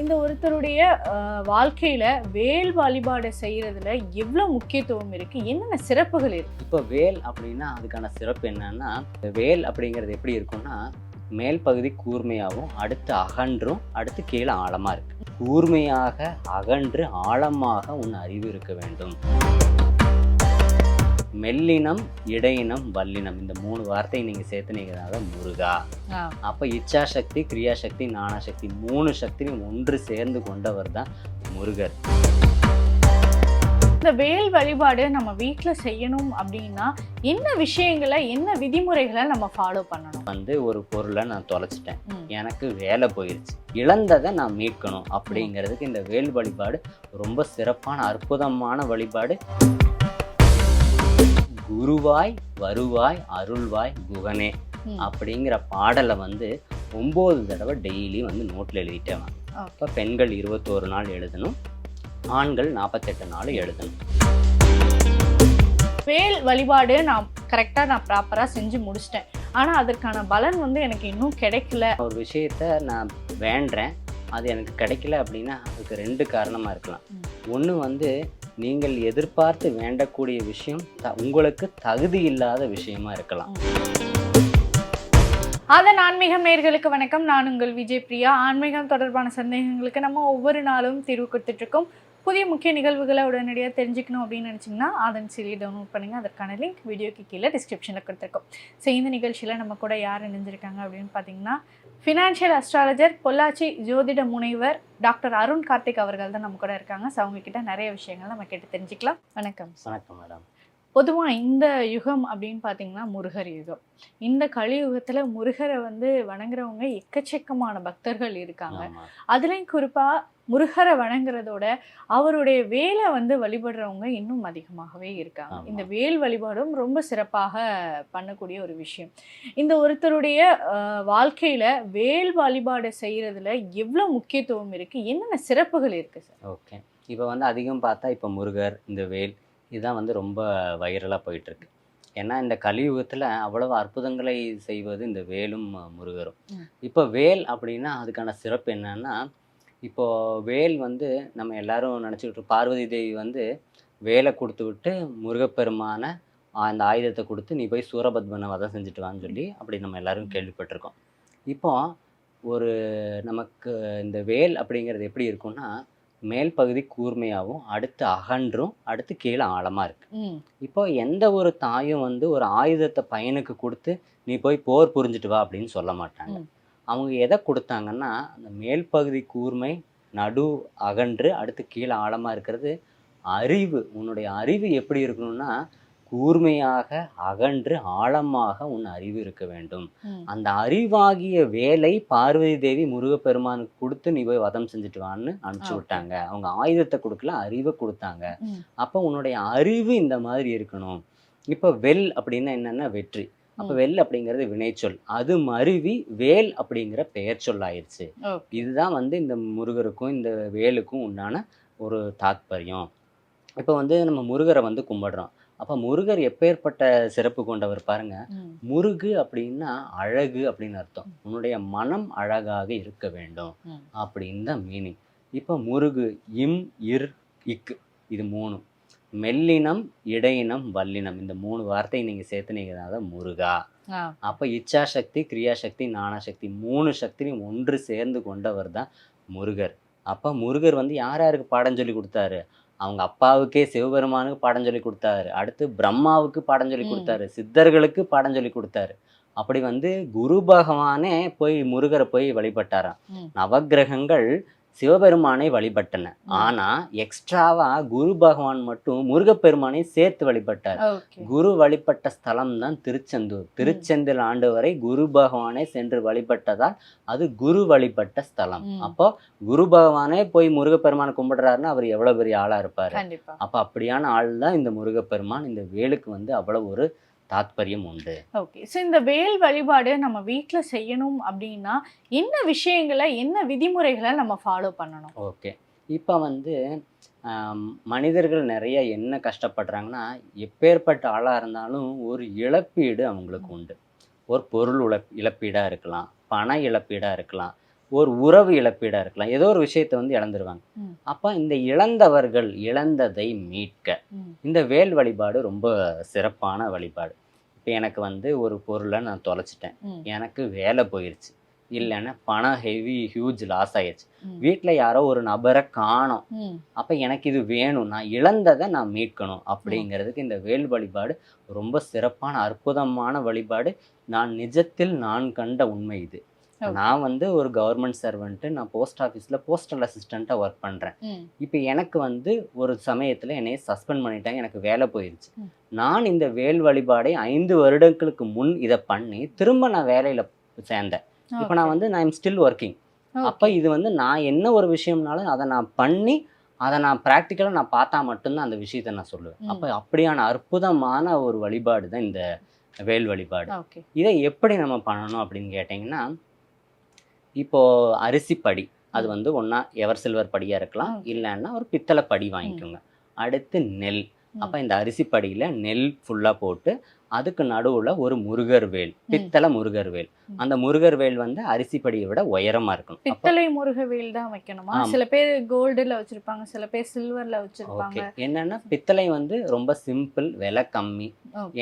இந்த ஒருத்தருடைய வாழ்க்கையில் வாழ்க்கையில வேல் வழிபாடு செய்யறதுல எவ்வளவு முக்கியத்துவம் இருக்கு? என்னென்ன சிறப்புகள் இருக்கு? இப்போ வேல் அப்படின்னா அதுக்கான சிறப்பு என்னன்னா வேல் அப்படிங்கிறது எப்படி இருக்கும்னா மேல் பகுதி கூர்மையாகவும் அடுத்து அகன்றும் அடுத்து கீழே ஆழமா இருக்கு. கூர்மையாக அகன்று ஆழமாக உன் அறிவு இருக்க வேண்டும். மெல்லினம் இடையினம் வல்லினம். இந்த மூணு வார்த்தையை நீங்க சேர்த்துனீங்கனால முருகா. அப்ப இச்சாசக்தி கிரியாசக்தி ஞானசக்தி மூணு சக்தியும் ஒன்று சேர்ந்து கொண்டவர் தான் முருகர். இந்த வேல் வழிபாடு நம்ம வீட்ல செய்யணும் அப்படின்னா என்ன விஷயங்களை என்ன விதிமுறைகளை நம்ம ஃபாலோ பண்ணணும்? வந்து ஒரு பொருளை நான் தொலைச்சிட்டேன். எனக்கு வேலை போயிருச்சு. இழந்ததை நான் மீட்கணும் அப்படிங்கிறதுக்கு இந்த வேல் வழிபாடு ரொம்ப சிறப்பான அற்புதமான வழிபாடு. குருவாய் வருவாய் அருள்வாய் குகனே. அப்படிங்கிற பாடலை வந்து ஒம்பது தடவை டெய்லி வந்து நோட்டில் எழுதிட்டேன். இப்போ பெண்கள் இருபத்தோரு நாள் எழுதணும் ஆண்கள் நாற்பத்தெட்டு நாள் எழுதணும் வேல் வழிபாடு நான் கரெக்டா நான் ப்ராப்பரா செஞ்சு முடிச்சிட்டேன் ஆனா அதற்கான பலன் வந்து எனக்கு இன்னும் கிடைக்கல ஒரு விஷயத்த நான் வேண்டுறேன் அது எனக்கு கிடைக்கல அப்படின்னா அதுக்கு ரெண்டு காரணமாக இருக்கலாம். ஒன்று வந்து நீங்கள் எதிர்பார்த்து வேண்டக்கூடிய விஷயம் த உங்களுக்கு தகுதி இல்லாத விஷயமா இருக்கலாம். அதன் ஆன்மீகம் நேர்களுக்கு வணக்கம். நான் உங்கள் விஜய் பிரியா. ஆன்மீகம் தொடர்பான சந்தேகங்களுக்கு நம்ம ஒவ்வொரு நாளும் தீர்வு கொடுத்துட்டு இருக்கோம் புதிய முக்கிய நிகழ்வுகளை உடனடியாக தெரிஞ்சுக்கணும் அப்படின்னு நினச்சிங்கன்னா அதன் சிலி டவுன்லோட் பண்ணுங்கள் அதற்கான லிங்க் வீடியோக்கு கீழே டிஸ்கிரிப்ஷனில் கொடுத்துருக்கோம். ஸோ இந்த நிகழ்ச்சியில் நம்ம கூட யார் இணைஞ்சிருக்காங்க அப்படின்னு பார்த்தீங்கன்னா ஃபினான்ஷியல் அஸ்ட்ராலஜர் பொள்ளாச்சி ஜோதிட முனைவர் டாக்டர் அருண் கார்த்திக் அவர்கள் தான் நம்ம கூட இருக்காங்க. ஸோ அவங்க கிட்ட நிறைய விஷயங்கள் நம்ம கேட்டு தெரிஞ்சுக்கலாம். வணக்கம். வணக்கம் மேடம் பொதுவாக இந்த யுகம் அப்படின்னு பார்த்தீங்கன்னா முருகர் யுகம். இந்த கலியுகத்தில் முருகரை வந்து வணங்குறவங்க எக்கச்சக்கமான பக்தர்கள் இருக்காங்க. அதுலேயும் குறிப்பாக முருகரை வணங்குறதோட அவருடைய வேலை வந்து வழிபடுறவங்க இன்னும் அதிகமாகவே இருக்காங்க. இந்த வேல் வழிபாடும் ரொம்ப சிறப்பாக பண்ணக்கூடிய ஒரு விஷயம். இந்த ஒருத்தருடைய வாழ்க்கையில வேல் வழிபாடு செய்யறதுல எவ்வளோ முக்கியத்துவம் இருக்கு? என்னென்ன சிறப்புகள் இருக்கு சார்? ஓகே. இப்போ வந்து அதிகம் பார்த்தா இப்போ முருகர் இந்த வேல் இதுதான் வந்து ரொம்ப வைரலாக போயிட்டுருக்கு. ஏன்னா இந்த கலியுகத்தில் அவ்வளவு அற்புதங்களை செய்வது இந்த வேலும் முருகரும். இப்போ வேல் அப்படின்னா அதுக்கான சிறப்பு என்னன்னா இப்போ வேல் வந்து நம்ம எல்லாரும் நினச்சிக்கிட்டு பார்வதி தேவி வந்து வேலை கொடுத்து விட்டு முருகப்பெருமான அந்த ஆயுதத்தை கொடுத்து நீ போய் சூரபத்மனை வதம் செஞ்சுட்டு வான்னு சொல்லி அப்படி நம்ம எல்லாரும் கேள்விப்பட்டிருக்கோம். இப்போ ஒரு நமக்கு இந்த வேல் அப்படிங்கிறது எப்படி இருக்கும்னா மேல் பகுதி கூர்மையாகவும் அடுத்து அகன்றும் அடுத்து கீழே ஆழமாக இருக்கு. ம். இப்போ எந்த ஒரு தாயும் வந்து ஒரு ஆயுதத்தை பையனுக்கு கொடுத்து நீ போய் போர் புரிஞ்சுட்டு வா அப்படின்னு சொல்ல மாட்டாங்க. அவங்க எதை கொடுத்தாங்கன்னா அந்த மேல் பகுதி கூர்மை நடு அகன்று அடுத்து கீழே ஆழமாக இருக்கிறது அறிவு உன்னுடைய அறிவு எப்படி இருக்கணும்னா கூர்மையாக அகன்று ஆழமாக உன் அறிவு இருக்க வேண்டும். அந்த அறிவாகிய வேலை பார்வதி தேவி முருகப்பெருமானுக்கு கொடுத்து நீ போய் வதம் செஞ்சுட்டு வான்னு அனுப்பிச்சு. விட்டாங்க. அவங்க ஆயுதத்தை கொடுக்கல அறிவை கொடுத்தாங்க. அப்போ உன்னுடைய அறிவு இந்த மாதிரி இருக்கணும். இப்போ வெல் அப்படின்னா என்னன்னா வெற்றி. அப்போ. வெல் அப்படிங்கிறது வினைச்சொல். அது மருவி வேல் அப்படிங்கிற பெயர் சொல் ஆயிடுச்சு ஓகே. இதுதான் வந்து இந்த முருகருக்கும் இந்த வேலுக்கும் உண்டான ஒரு தாத்பரியம். இப்போ வந்து நம்ம முருகரை வந்து கும்பிடுறோம். அப்போ முருகர் எப்பேற்பட்ட சிறப்பு கொண்டவர் பாருங்க. முருகு அப்படின்னா அழகு அப்படின்னு அர்த்தம். உன்னுடைய மனம் அழகாக இருக்க வேண்டும். அப்படின்னு தான் மீனிங் இப்போ முருகு இம் இர் இக்கு இது மூணு. மெல்லினம் இடையினம் வல்லினம் இந்த மூணு வார்த்தையை நீங்கள் சேர்த்துனீங்கனால முருகா. ஆ. அப்போ இச்சாசக்தி கிரியாசக்தி ஞானசக்தி மூணு சக்தியும் ஒன்று சேர்ந்து கொண்டவர் தான் முருகர். அப்போ முருகர் வந்து யார் யாருக்கு பாடம் சொல்லி கொடுத்தாரு? அவங்க அப்பாவுக்கே சிவபெருமானுக்கு பாடம் சொல்லி கொடுத்தாரு அடுத்து பிரம்மாவுக்கு பாடம் சொல்லி. கொடுத்தாரு சித்தர்களுக்கு பாடம் சொல்லி கொடுத்தாரு அப்படி வந்து குரு பகவானே போய் முருகரை போய் வழிபட்டாராம் ம். சிவபெருமானை வழிபட்டன. ஆனா எக்ஸ்ட்ராவா குரு பகவான் மட்டும் முருகப்பெருமானை சேர்த்து வழிபட்டார். குரு வழிபட்ட ஸ்தலம் தான் திருச்செந்தூர் திருச்செந்தில் ஆண்டு வரை குரு பகவானை சென்று வழிபட்டதால் அது குரு வழிபட்ட ஸ்தலம். அப்போ குரு பகவானே போய் முருகப்பெருமானை கும்பிடுறாருன்னா அவர் எவ்வளவு பெரிய ஆளா இருப்பாரு. அப்ப அப்படியான ஆள் தான் இந்த முருகப்பெருமான். இந்த வேலுக்கு வந்து அவ்வளவு ஒரு தாத்பரியம் உண்டு. ஓகே ஸோ இந்த வேல் வழிபாடு நம்ம வீட்ல செய்யணும் அப்படின்னா என்ன விஷயங்களை என்ன விதிமுறைகளை நம்ம ஃபாலோ பண்ணணும்? ஓகே இப்போ வந்து மனிதர்கள் நிறைய என்ன கஷ்டப்படுறாங்கன்னா எப்பேற்பட்ட ஆளாக இருந்தாலும் ஒரு இழப்பீடு அவங்களுக்கு உண்டு. ஒரு பொருள் இழப் இழப்பீடாக இருக்கலாம் பண இழப்பீடாக இருக்கலாம் ஒரு உறவு இழப்பீடாக இருக்கலாம் ஏதோ ஒரு விஷயத்தை வந்து இழந்துருவாங்க. அப்போ இந்த இழந்தவர்கள் இழந்ததை மீட்க. இந்த வேல் வழிபாடு ரொம்ப சிறப்பான வழிபாடு. இப்போ எனக்கு வந்து ஒரு பொருளை நான் தொலைச்சிட்டேன். எனக்கு வேலை போயிருச்சு இல்லைன்னா பணம் ஹெவி ஹியூஜ் லாஸ் ஆயிடுச்சு. வீட்டில் யாரோ ஒரு நபரை காணோம். அப்போ எனக்கு இது வேணும் நான் இழந்ததை நான் மீட்கணும் அப்படிங்கிறதுக்கு இந்த வேல் வழிபாடு ரொம்ப சிறப்பான அற்புதமான வழிபாடு நான் நிஜத்தில் நான் கண்ட உண்மை இது. நான் வந்து ஒரு கவர்மெண்ட் சர்வெண்ட்டு நான் போஸ்ட் ஆஃபீஸில் போஸ்டல் அசிஸ்டண்ட்டாக ஒர்க் பண்ணுறேன். இப்போ எனக்கு வந்து ஒரு சமயத்தில் என்னைய சஸ்பெண்ட் பண்ணிட்டாங்க எனக்கு வேலை போயிருச்சு. ம். நான் இந்த வேல் வழிபாடை ஐந்து வருடங்களுக்கு முன் இதை பண்ணி திரும்ப நான் வேலையில் சேர்ந்தேன். இப்போ நான் வந்து நான் ஸ்டில் ஒர்க்கிங். அப்போ இது வந்து நான் என்ன ஒரு விஷயம்னாலும் அதை நான் பண்ணி அதை நான் ப்ராக்டிக்கலாக நான் பார்த்தா மட்டும்தான் அந்த விஷயத்தை நான் சொல்லுவேன். அப்போ அப்படியான அற்புதமான ஒரு வழிபாடு தான் இந்த வேல் வழிபாடு. இதை எப்படி நம்ம பண்ணணும் அப்படின்னு கேட்டிங்கன்னா இப்போ அரிசி படி அது வந்து ஒன்றா எவர் சில்வர் படியாக இருக்கலாம். இல்லைன்னா ஒரு பித்தளை படி வாங்கிக்கோங்க. அடுத்து நெல். அப்போ இந்த அரிசி படியில் நெல் ஃபுல்லாக போட்டு அதுக்கு நடுவில் ஒரு முருகர் வேல் பித்தளை முருகர் வேல். அந்த முருகர் வேல் வந்து அரிசி படியை விட உயரமாக இருக்கணும். பித்தளை முருகவேல் தான் வைக்கணுமா. சில பேர் கோல்டுல வச்சிருப்பாங்க சில பேர் சில்வர்ல வச்சிருப்பாங்க. என்னன்னா பித்தளை வந்து ரொம்ப சிம்பிள் விலை கம்மி.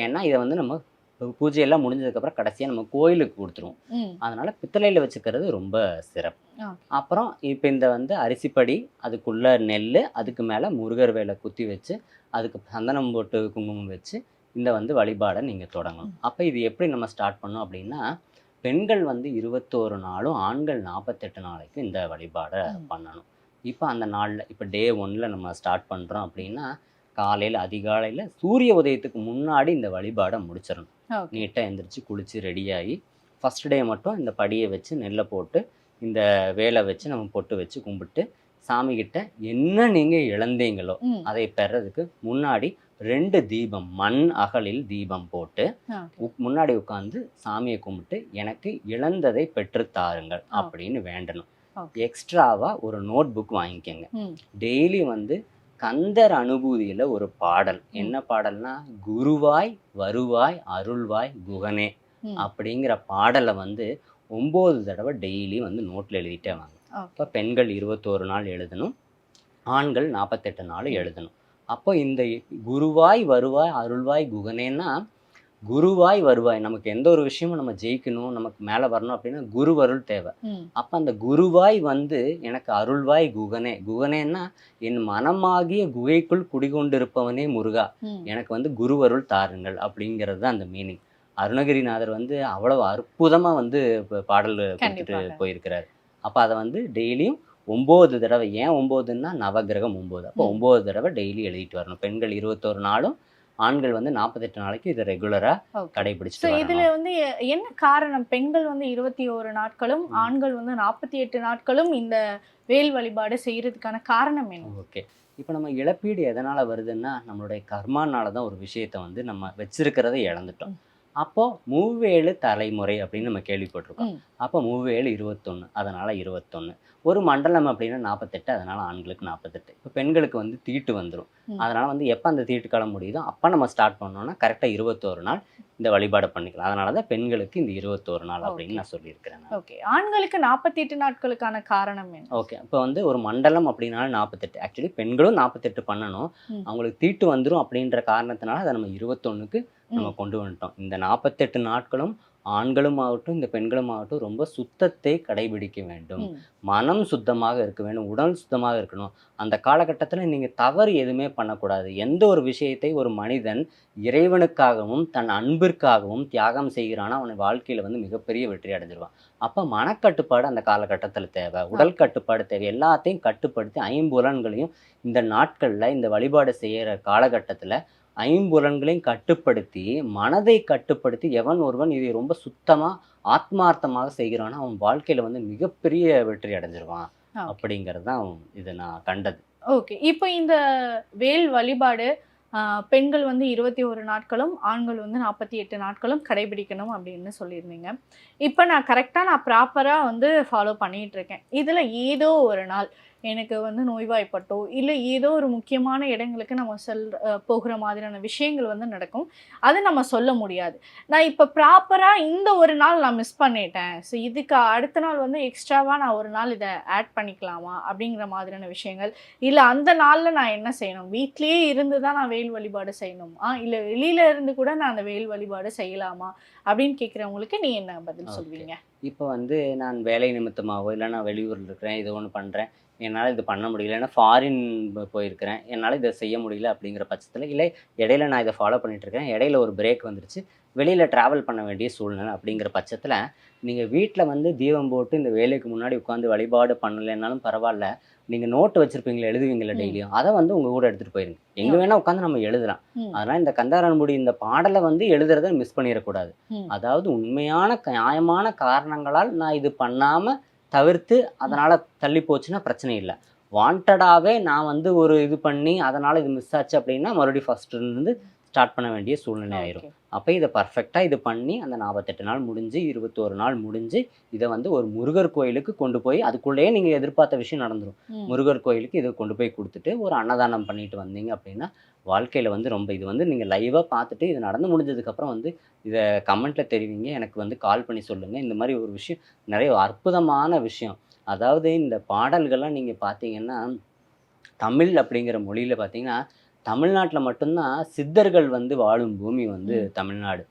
ஏன்னா இதை வந்து நம்ம பூஜையெல்லாம் முடிஞ்சதுக்கப்புறம் கடைசியாக நம்ம கோயிலுக்கு கொடுத்துருவோம். அதனால பித்தளையில் வச்சுக்கிறது ரொம்ப சிறப்பு. அப்புறம் இப்போ இந்த வந்து அரிசிப்படி அதுக்குள்ள நெல் அதுக்கு மேலே முருகர் வேலை குத்தி வச்சு அதுக்கு சந்தனம் போட்டு குங்குமம் வச்சு இந்த வந்து வழிபாடை நீங்கள் தொடங்கணும் அப்போ இது எப்படி நம்ம ஸ்டார்ட் பண்ணோம் அப்படின்னா பெண்கள் வந்து இருபத்தோரு நாளும் ஆண்கள் நாற்பத்தெட்டு நாளைக்கு இந்த வழிபாடை. பண்ணணும் இப்போ அந்த நாளில் இப்போ டே ஒன்னில் நம்ம ஸ்டார்ட் பண்ணுறோம் அப்படின்னா காலையில் அதிகாலையில் சூரிய உதயத்துக்கு முன்னாடி இந்த வழிபாடை முடிச்சிடணும். நீட்டாக எந்திரிச்சு குளித்து ரெடியாகி ஃபஸ்ட் டே மட்டும் இந்த படியை வச்சு நெல்லை போட்டு இந்த வேலை வச்சு நம்ம பொட்டு வச்சு கும்பிட்டு சாமிகிட்ட என்ன நீங்கள் இழந்தீங்களோ. அதை பெறதுக்கு முன்னாடி ரெண்டு தீபம் மண் அகலில் தீபம் போட்டு முன்னாடி உட்காந்து சாமியை கும்பிட்டு எனக்கு இழந்ததை பெற்றுத் தாருங்கள் ஆ. அப்படின்னு வேண்டணும். எக்ஸ்ட்ராவாக ஒரு நோட் புக் வாங்கிக்கோங்க. டெய்லி வந்து கந்தர் அனுபூதியில் ஒரு பாடல். என்ன பாடல்னா குருவாய் வருவாய் அருள்வாய் குகனே. அப்படிங்கிற பாடலை வந்து ஒம்பது தடவை டெய்லி வந்து நோட்டில் எழுதிட்டே வாங்க. இப்போ பெண்கள் இருபத்தோரு நாள் எழுதணும் ஆண்கள் நாற்பத்தெட்டு நாள் எழுதணும். அப்போ இந்த குருவாய் வருவாய் அருள்வாய் குகனேன்னா குருவாய் வருவாய். நமக்கு எந்த ஒரு விஷயமும் நம்ம ஜெயிக்கணும் நமக்கு மேலே வரணும் அப்படின்னா குருவருள் தேவை. ம். அப்போ அந்த குருவாய் வந்து எனக்கு அருள்வாய் குகனே. குகனேன்னா என் மனமாகிய குகைக்குள் குடிகொண்டிருப்பவனே முருகா. எனக்கு வந்து குருவருள் தாருங்கள் அப்படிங்கிறது தான் அந்த மீனிங் அருணகிரிநாதர் வந்து அவ்வளவு அற்புதமாக வந்து பாடல் கொடுத்துட்டு. போயிருக்கிறார். அப்போ அதை வந்து டெய்லியும் ஒம்பது தடவை. ஏன் ஒம்போதுன்னா நவகிரகம் ஒம்பது. அப்போ. ஒம்பது தடவை டெய்லி எழுதிட்டு வரணும். பெண்கள் இருபத்தோரு நாளும் ஆண்கள் வந்து நாற்பத்தெட்டு நாளைக்கு இதை ரெகுலராக கடைபிடிச்சிட்டு இதுல வந்து என்ன காரணம்? பெண்கள் வந்து இருபத்தி ஒரு நாட்களும். ஆண்கள் வந்து நாற்பத்தி எட்டு நாட்களும் இந்த வேல் வழிபாடு செய்யறதுக்கான காரணம் என்ன? ஓகே இப்போ நம்ம இழப்பீடு எதனால் வருதுன்னா நம்மளுடைய கர்மானால தான் ஒரு விஷயத்தை வந்து நம்ம வச்சிருக்கிறதை இழந்துட்டோம். அப்போ மூவேழு தலைமுறை அப்படின்னு நம்ம கேள்விப்பட்டிருக்கோம். அப்போ மூவேழு இருபத்தொன்று அதனால இருபத்தொன்று ஒரு மண்டலம் அப்படின்னா நாற்பத்தெட்டு அதனால ஆண்களுக்கு நாற்பத்தெட்டு இப்போ பெண்களுக்கு வந்து தீட்டு வந்துடும். அதனால வந்து எப்போ அந்த தீட்டு காலம் முடியுதோ அப்போ நம்ம ஸ்டார்ட் பண்ணோம்னா கரெக்டாக இருபத்தோரு நாள் இந்த வழிபாடு பண்ணிக்கலாம். அதனால தான் பெண்களுக்கு இந்த இருபத்தோரு நாள் அப்படின்னு நான் சொல்லியிருக்கிறேன். ஓகே. ஆண்களுக்கு நாற்பத்தி எட்டு நாட்களுக்கான காரணம் என்ன? ஓகே. இப்போ வந்து ஒரு மண்டலம் அப்படின்னாலும் நாற்பத்தெட்டு ஆக்சுவலி பெண்களும் நாற்பத்தெட்டு பண்ணணும். அவங்களுக்கு தீட்டு வந்துடும் அப்படின்ற காரணத்தினால அதை நம்ம இருபத்தொன்னுக்கு நம்ம. கொண்டு வந்துட்டோம். இந்த நாற்பத்தெட்டு நாட்களும் ஆண்களும் ஆகட்டும் இந்த பெண்களும் ஆகட்டும் ரொம்ப சுத்தத்தை கடைபிடிக்க வேண்டும். மனம் சுத்தமாக இருக்க வேண்டும் உடல் சுத்தமாக இருக்கணும். அந்த காலகட்டத்தில் நீங்கள் தவறு எதுவுமே பண்ணக்கூடாது. எந்த ஒரு விஷயத்தை ஒரு மனிதன் இறைவனுக்காகவும் தன் அன்பிற்காகவும் தியாகம் செய்கிறானோ அவன் வாழ்க்கையில் வந்து மிகப்பெரிய வெற்றி அடைஞ்சிருவான். அப்போ மனக்கட்டுப்பாடு அந்த காலகட்டத்தில் தேவை. உடல் கட்டுப்பாடு தேவை. எல்லாத்தையும் கட்டுப்படுத்தி ஐம்புலன்களையும் இந்த நாட்களில் இந்த வழிபாடு செய்கிற காலகட்டத்தில் ஐம்புலன்களையும் கட்டுப்படுத்தி மனதை கட்டுப்படுத்தி எவன் ஒருவன் இதை ரொம்ப சுத்தமாக ஆத்மார்த்தமாக செய்கிறானோ அவன் வாழ்க்கையில் வந்து மிகப்பெரிய வெற்றி அடைஞ்சிருவான். அப்படிங்கிறது தான் இது நான் கண்டது. ஓகே. இப்போ இந்த வேல் வழிபாடு பெண்கள் வந்து இருபத்தி ஒரு நாட்களும் ஆண்கள் வந்து நாற்பத்தி எட்டு நாட்களும் கடைபிடிக்கணும் அப்படின்னு சொல்லியிருந்தீங்க. இப்போ நான் கரெக்டாக நான் ப்ராப்பராக வந்து ஃபாலோ பண்ணிட்டு இருக்கேன். இதில் ஏதோ ஒரு நாள் எனக்கு வந்து நோய்வாய்ப்பட்டோ இல்லை ஏதோ ஒரு முக்கியமான இடங்களுக்கு நம்ம செல் போகிற மாதிரியான விஷயங்கள் வந்து நடக்கும். அது நம்ம சொல்ல முடியாது. நான் இப்போ ப்ராப்பராக இந்த ஒரு நாள் நான் மிஸ் பண்ணிட்டேன். ஸோ இதுக்கு அடுத்த நாள் வந்து எக்ஸ்ட்ராவாக நான் ஒரு நாள் இதை ஆட் பண்ணிக்கலாமா? அப்படிங்கிற மாதிரியான விஷயங்கள். இல்லை அந்த நாளில் நான் என்ன செய்யணும்? வீட்லேயே இருந்து தான் நான் வேல் வழிபாடு செய்யணுமா? இல்லை வெளியில இருந்து கூட நான் அந்த வேல் வழிபாடு செய்யலாமா? அப்படின்னு கேட்குறவங்களுக்கு நீ என்ன பதில். சொல்வீங்க? இப்போ வந்து நான் வேலை நிமித்தமாகவோ இல்லை நான் வெளியூரில் இருக்கிறேன் இது ஒன்று பண்ணுறேன் என்னால் இது பண்ண முடியல. ஏன்னா ஃபாரின் போயிருக்கிறேன். என்னால் இதை செய்ய முடியல அப்படிங்கிற பட்சத்தில் இல்லை இடையில நான் இதை ஃபாலோ பண்ணிட்டு இருக்கேன். இடையில ஒரு பிரேக் வந்துருச்சு. வெளியில் ட்ராவல் பண்ண வேண்டிய சூழ்நிலை அப்படிங்கிற பட்சத்தில் நீங்கள் வீட்டில் வந்து தீபம் போட்டு இந்த வேலைக்கு முன்னாடி உட்காந்து வழிபாடு பண்ணலைன்னாலும் பரவாயில்ல. நீங்கள் நோட்டு வச்சுருப்பீங்களா எழுதுவீங்களா. டெய்லியும் அதை வந்து உங்கள் கூட எடுத்துகிட்டு போயிருங்க. எங்கே வேணால் உட்காந்து நம்ம எழுதலாம். அதனால் இந்த கந்தாரன்முடி இந்த பாடலை வந்து எழுதுறத மிஸ் பண்ணிடக்கூடாது. அதாவது உண்மையான நியாயமான காரணங்களால் நான் இது பண்ணாம தவிர்த்து அதனால் தள்ளி போச்சுன்னா பிரச்சனை இல்லை. வாண்டடாகவே நான் வந்து ஒரு இது பண்ணி அதனால் இது மிஸ் ஆச்சு அப்படின்னா மறுபடியும் ஃபர்ஸ்ட் ஸ்டார்ட் பண்ண வேண்டிய சூழ்நிலை ஆயிரும். அப்போ இதை பர்ஃபெக்டாக இது பண்ணி அந்த நாற்பத்தெட்டு நாள் முடிஞ்சு இருபத்தோரு நாள் முடிஞ்சு இதை வந்து ஒரு முருகர் கோயிலுக்கு கொண்டு போய் அதுக்குள்ளேயே நீங்கள் எதிர்பார்த்த விஷயம் நடந்துரும் ம். முருகர் கோயிலுக்கு இதை கொண்டு போய் கொடுத்துட்டு ஒரு அன்னதானம் பண்ணிட்டு வந்தீங்க அப்படின்னா வாழ்க்கையில் வந்து ரொம்ப இது வந்து நீங்கள் லைவாக பார்த்துட்டு இது நடந்து முடிஞ்சதுக்கப்புறம் வந்து இதை கமெண்ட்டில் தெரிவிங்க எனக்கு வந்து கால் பண்ணி சொல்லுங்கள் இந்த மாதிரி ஒரு விஷயம் நிறைய அற்புதமான விஷயம் அதாவது இந்த பாடல்கள்லாம் நீங்கள் பார்த்தீங்கன்னா தமிழ் அப்படிங்கிற மொழியில் பார்த்தீங்கன்னா தமிழ்நாட்டில் மட்டும்தான் சித்தர்கள் வந்து வாழும் பூமி வந்து தமிழ்நாடு.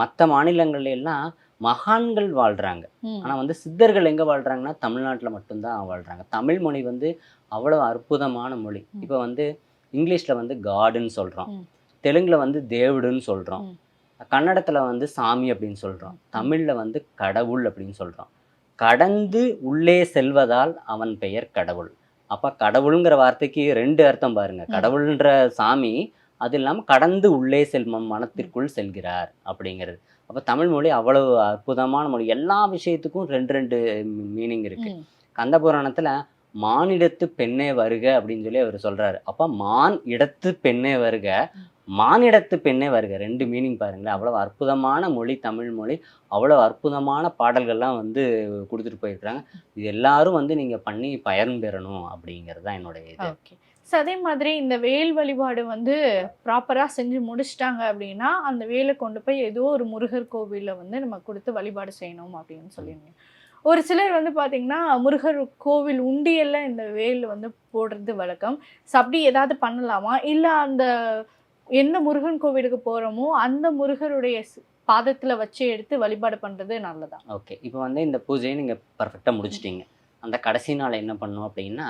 மற்ற மாநிலங்கள்ல எல்லாம் மகான்கள் வாழ்கிறாங்க. ஆனால் வந்து சித்தர்கள் எங்கே வாழ்கிறாங்கன்னா தமிழ்நாட்டில் மட்டும்தான் வாழ்கிறாங்க தமிழ் மொழி வந்து அவ்வளோ அற்புதமான மொழி. இப்போ வந்து இங்கிலீஷில் வந்து காடுன்னு சொல்கிறோம். தெலுங்கில் வந்து தேவுடுன்னு சொல்கிறோம். கன்னடத்தில் வந்து சாமி அப்படின்னு சொல்கிறோம் தமிழில் வந்து கடவுள் அப்படின்னு சொல்கிறோம் கடந்து உள்ளே செல்வதால் அவன் பெயர் கடவுள். அப்போ கடவுளுங்கிற வார்த்தைக்கு ரெண்டு அர்த்தம் பாருங்க. கடவுள்ன்ற சாமி அது இல்லாமல் கடந்து உள்ளே செல்வம் மனத்திற்குள் செல்கிறார் அப்படிங்கிறது. அப்போ தமிழ் மொழி அவ்வளவு அற்புதமான மொழி. எல்லா விஷயத்துக்கும் ரெண்டு ரெண்டு மீனிங் இருக்கு. ம். கந்தபுராணத்துல மானிடத்து பெண்ணே வருக அப்படின்னு சொல்லி அவர் சொல்றாரு. அப்ப மான் இடத்து பெண்ணே வருக மானிடத்து பெண்ணே வருக. ரெண்டு மீனிங் பாருங்களேன். அவ்வளோ அற்புதமான மொழி தமிழ் மொழி அவ்வளோ அற்புதமான பாடல்கள்லாம் வந்து கொடுத்துட்டு போயிருக்கிறாங்க. இது எல்லாரும் வந்து நீங்கள் பண்ணி பயன் பெறணும் அப்படிங்கிறது தான் என்னுடைய இது. ஓகே. ஸோ அதே மாதிரி இந்த வேல் வழிபாடு வந்து ப்ராப்பராக செஞ்சு முடிச்சிட்டாங்க அப்படின்னா அந்த வேலை கொண்டு போய் ஏதோ ஒரு முருகர் கோவிலில் வந்து நம்ம கொடுத்து வழிபாடு செய்யணும் அப்படின்னு சொல்லியிருந்தீங்க. ஒரு சிலர் வந்து பார்த்தீங்கன்னா முருகர் கோவில் உண்டியல்ல இந்த வேல் வந்து போடுறது வழக்கம். ஸோ அப்படி ஏதாவது பண்ணலாமா? இல்லை அந்த எந்த முருகன் கோவிலுக்கு போகிறோமோ அந்த முருகருடைய பாதத்தில் வச்சு எடுத்து வழிபாடு பண்ணுறது நல்லதா? ஓகே. இப்போ வந்து இந்த பூஜையை நீங்கள் பர்ஃபெக்டாக முடிச்சிட்டிங்க. அந்த கடைசி நாள் என்ன பண்ணும் அப்படின்னா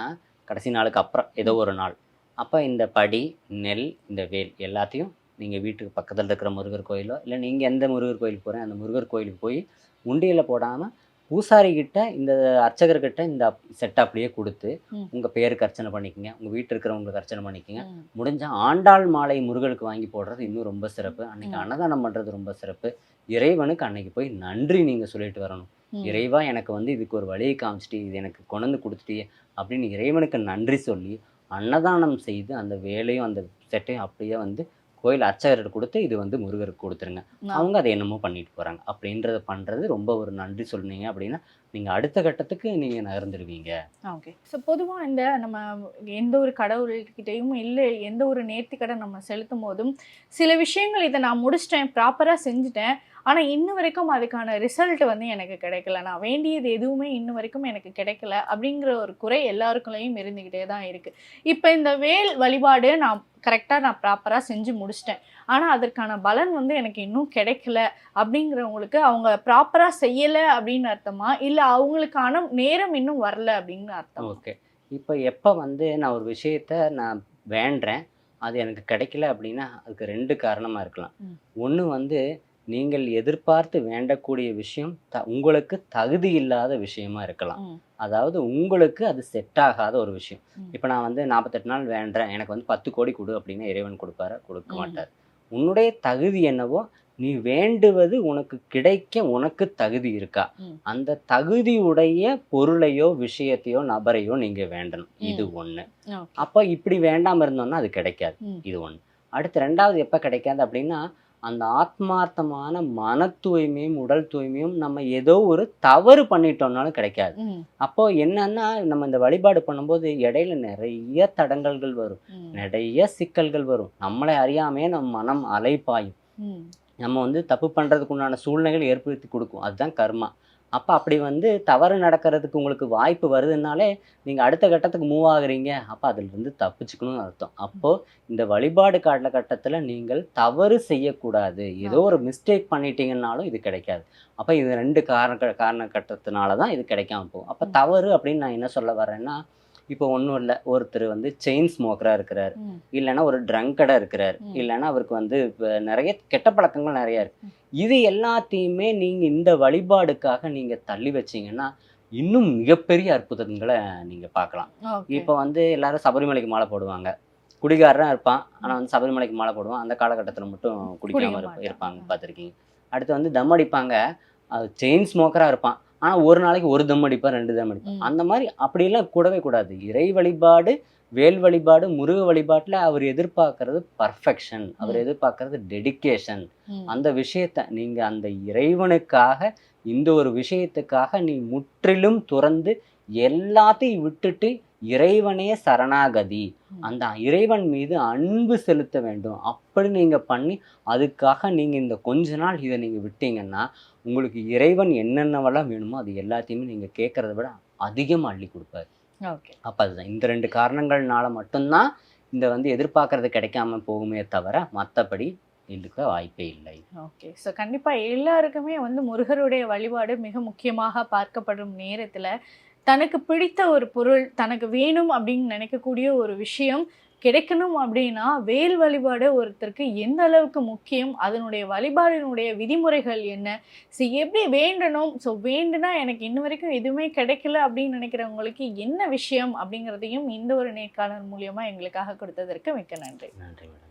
கடைசி நாளுக்கு அப்புறம் ஏதோ ஒரு நாள். அப்போ இந்த படி நெல் இந்த வேல் எல்லாத்தையும் நீங்கள் வீட்டுக்கு பக்கத்தில் இருக்கிற முருகர் கோயிலோ இல்லை நீங்கள் எந்த முருகர் கோயிலுக்கு போகிறேன் அந்த முருகர் கோயிலுக்கு போய் உண்டியில் போடாமல் பூசாரி கிட்ட இந்த அர்ச்சகர்கிட்ட இந்த செட்டை அப்படியே கொடுத்து ம். உங்கள் பேருக்கு அர்ச்சனை பண்ணிக்கங்க உங்கள் வீட்டில் இருக்கிறவங்களுக்கு அர்ச்சனை பண்ணிக்கங்க. முடிஞ்ச ஆண்டாள் மாலை முருகனுக்கு வாங்கி போடுறது இன்னும் ரொம்ப சிறப்பு அன்னைக்கு. அன்னதானம் பண்ணுறது ரொம்ப சிறப்பு இறைவனுக்கு அன்னைக்கு போய் நன்றி நீங்கள் சொல்லிட்டு வரணும். இறைவா எனக்கு வந்து இதுக்கு ஒரு வழியை காமிச்சிட்டு இது எனக்கு கொண்டு கொடுத்துட்டியே அப்படின்னு இறைவனுக்கு நன்றி சொல்லி அன்னதானம் செய்து அந்த வேலையும் அந்த செட்டையும் அப்படியே வந்து கோயில் அர்ச்சகர்கிட்ட கொடுத்து இது வந்து முருகருக்கு கொடுத்துருங்க. அவங்க அதை என்னமோ பண்ணிட்டு போகிறாங்க அப்படின்றத பண்ணுறது ரொம்ப ஒரு நன்றி சொன்னீங்க அப்படின்னா நீங்கள் அடுத்த கட்டத்துக்கு நீங்கள் நகர்ந்துடுவீங்க ஓகே ஸோ பொதுவாக இந்த நம்ம எந்த ஒரு கடவுள்கிட்டையும் இல்லை எந்த ஒரு நேர்த்திக்கடன் நம்ம செலுத்தும் போதும் சில விஷயங்கள் இதை நான் முடிச்சிட்டேன் ப்ராப்பராக செஞ்சுட்டேன் ஆனால் இன்ன வரைக்கும் அதுக்கான ரிசல்ட் வந்து எனக்கு கிடைக்கல. நான் வேண்டியது எதுவுமே இன்ன வரைக்கும் எனக்கு கிடைக்கல அப்படிங்கிற ஒரு குறை எல்லாருக்குள்ளேயும் இருந்துக்கிட்டே தான் இருக்குது இப்போ இந்த வேல் வழிபாடு நான் கரெக்டாக நான் ப்ராப்பராக செஞ்சு முடிச்சிட்டேன். ஆனால் அதற்கான பலன் வந்து எனக்கு இன்னும் கிடைக்கல அப்படிங்கிறவங்களுக்கு அவங்க ப்ராப்பராக செய்யலை அப்படின்னு அர்த்தமா? இல்லை அவங்களுக்கான நேரம் இன்னும் வரல அப்படின்னு அர்த்தம்? ஓகே. இப்போ எப்போ வந்து நான் ஒரு விஷயத்த நான் வேண்டுறேன் அது எனக்கு கிடைக்கல அப்படின்னா அதுக்கு ரெண்டு காரணமாக இருக்கலாம். ஒன்று வந்து நீங்கள் எதிர்பார்த்து வேண்டக்கூடிய விஷயம் த உங்களுக்கு தகுதி இல்லாத விஷயமா இருக்கலாம். அதாவது உங்களுக்கு அது செட் ஆகாத ஒரு விஷயம். இப்போ நான் வந்து நாற்பத்தெட்டு நாள் வேண்டுறேன் எனக்கு வந்து பத்து கோடி கொடு அப்படின்னா இறைவன் கொடுப்பாரா கொடுக்க. மாட்டார். உன்னுடைய தகுதி என்னவோ நீ வேண்டுவது உனக்கு கிடைக்க உனக்கு தகுதி இருக்கா. அந்த தகுதியுடைய பொருளையோ விஷயத்தையோ நபரையோ நீங்க வேண்டணும். இது ஒண்ணு. அப்போ இப்படி வேண்டாம இருந்தோம்னா அது கிடைக்காது. இது ஒண்ணு. அடுத்து ரெண்டாவது எப்ப கிடைக்காது அப்படின்னா அந்த ஆத்மார்த்தமான மன தூய்மையும் உடல் தூய்மையும் நம்ம ஏதோ ஒரு தவறு பண்ணிட்டோம்னாலும் கிடைக்காது. அப்போ என்னன்னா நம்ம இந்த வழிபாடு பண்ணும்போது இடையில நிறைய தடங்கல்கள் வரும். நிறைய சிக்கல்கள் வரும் நம்மளை அறியாமையே நம்ம மனம் அலைப்பாயும். நம்ம வந்து தப்பு பண்ணுறதுக்கு உண்டான சூழ்நிலைகள் ஏற்படுத்தி கொடுக்கும் அதுதான் கர்மா அப்போ அப்படி வந்து தவறு நடக்கிறதுக்கு உங்களுக்கு வாய்ப்பு வருதுனாலே நீங்கள் அடுத்த கட்டத்துக்கு மூவ் ஆகுறீங்க. அப்போ அதிலிருந்து தப்பிச்சுக்கணும்னு அர்த்தம். அப்போது இந்த வழிபாடு காலகட்டத்தில் நீங்கள் தவறு செய்யக்கூடாது. ஏதோ ஒரு மிஸ்டேக் பண்ணிட்டீங்கன்னாலும் இது கிடைக்காது. அப்போ இது ரெண்டு காரண காரணகட்டத்தினால தான் இது கிடைக்காம போகும். அப்போ. தவறு அப்படின்னு நான் என்ன சொல்ல வரேன்னா இப்போ ஒன்றும் இல்லை. ஒருத்தர் வந்து செயின் ஸ்மோக்கராக இருக்கிறார். இல்லைன்னா ஒரு ட்ரங்கடாக இருக்கிறார். இல்லைன்னா அவருக்கு வந்து இப்ப நிறைய கெட்ட பழக்கங்கள் நிறைய இருக்கு. இது எல்லாத்தையுமே நீங்க இந்த வழிபாடுக்காக நீங்க தள்ளி வச்சீங்கன்னா இன்னும் மிகப்பெரிய அற்புதங்களை நீங்க பார்க்கலாம். இப்போ வந்து எல்லாரும் சபரிமலைக்கு மாலை போடுவாங்க. குடிகாரனா இருப்பான். ஆனா வந்து சபரிமலைக்கு மாலை போடுவான். அந்த காலகட்டத்தில் மட்டும் குடிக்காம குடிக்க இருப்ப- மாட்டான். இருப்பாங்க பார்த்துருக்கீங்க. அடுத்து வந்து தம் அடிப்பாங்க. அது செயின் ஸ்மோக்கரா இருப்பான். ஆனா ஒரு நாளைக்கு ஒரு தம் அடிப்பான் ரெண்டு தம் அடிப்பான் ம். அந்த மாதிரி அப்படியெல்லாம் கூடவே கூடாது இறை வழிபாடு வேல் வழிபாடு முருக வழிபாட்டுல அவர் எதிர்பார்க்கறது பர்ஃபெக்ஷன் அவர். எதிர்பார்க்கறது டெடிகேஷன் ம். அந்த விஷயத்த நீங்க அந்த இறைவனுக்காக இந்த ஒரு விஷயத்துக்காக நீ முற்றிலும் துறந்து எல்லாத்தையும் விட்டுட்டு இறைவனே சரணாகதி. அந்த இறைவன் மீது அன்பு செலுத்த வேண்டும். அப்படி நீங்க பண்ணி அதுக்காக நீங்க இந்த கொஞ்ச நாள் இதை நீங்க விட்டீங்கன்னா உங்களுக்கு இறைவன் என்னென்னவெல்லாம் வேணுமோ அது எல்லாத்தையுமே நீங்க கேட்கறத விட அதிகமாக அள்ளி கொடுப்பாரு. ஓகே. அப்போ அதுதான். இந்த ரெண்டு காரணங்கள்னால மட்டும்தான் இந்த வந்து எதிர்பார்க்கறது கிடைக்காம போகுமே தவிர மற்றபடி இருக்க வாய்ப்பே இல்லை. ஓகே. ஸோ கண்டிப்பாக எல்லாருக்குமே வந்து முருகருடைய வழிபாடு மிக முக்கியமாக பார்க்கப்படும் நேரத்தில் தனக்கு பிடித்த ஒரு பொருள் தனக்கு வேணும் அப்படின்னு நினைக்கக்கூடிய ஒரு விஷயம் கிடைக்கணும் அப்படின்னா வேல் வழிபாடு ஒருத்தருக்கு எந்த அளவுக்கு முக்கியம் அதனுடைய வழிபாடினுடைய விதிமுறைகள் என்ன? ஸோ எப்படி வேண்டணும்? ஸோ வேண்டுனா எனக்கு இன்ன வரைக்கும் எதுவுமே கிடைக்கல அப்படின்னு நினைக்கிறவங்களுக்கு என்ன விஷயம் அப்படிங்கிறதையும் இந்த ஒரு நேர்காணல் மூலியமாக எங்களுக்காக கொடுத்ததற்கு மிக்க நன்றி. நன்றி மேடம்.